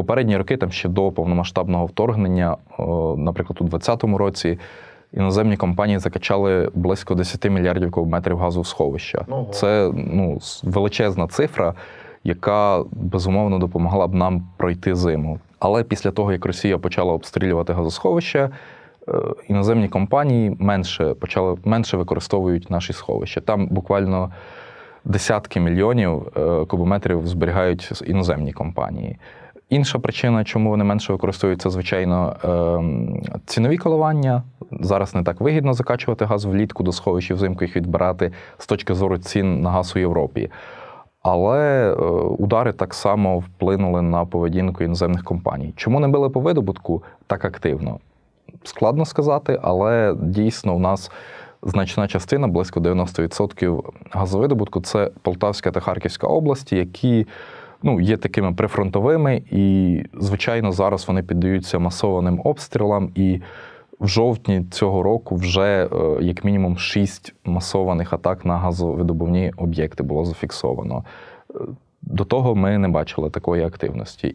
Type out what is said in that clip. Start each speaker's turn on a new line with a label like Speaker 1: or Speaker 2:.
Speaker 1: попередні роки, там ще до повномасштабного вторгнення, наприклад, у 2020 році. Іноземні компанії закачали близько 10 мільярдів кубометрів газу в сховища.
Speaker 2: Ого.
Speaker 1: Це ну, величезна цифра, яка безумовно допомогла б нам пройти зиму. Але після того, як Росія почала обстрілювати газосховища, е, іноземні компанії менше почали менше використовують наші сховища. Там буквально десятки мільйонів е, кубометрів зберігають іноземні компанії. Інша причина, чому вони менше використовують, це, звичайно, ем, цінові коливання. Зараз не так вигідно закачувати газ влітку до сховищ і взимку їх відбирати з точки зору цін на газ у Європі. Але е, удари так само вплинули на поведінку іноземних компаній. Чому не били по видобутку так активно? Складно сказати, але дійсно в нас значна частина, близько 90% газовидобутку це Полтавська та Харківська області, які ну, є такими прифронтовими, і, звичайно, зараз вони піддаються масованим обстрілам. І в жовтні цього року вже е, як мінімум шість масованих атак на газовидобувні об'єкти було зафіксовано. Е, До того ми не бачили такої активності.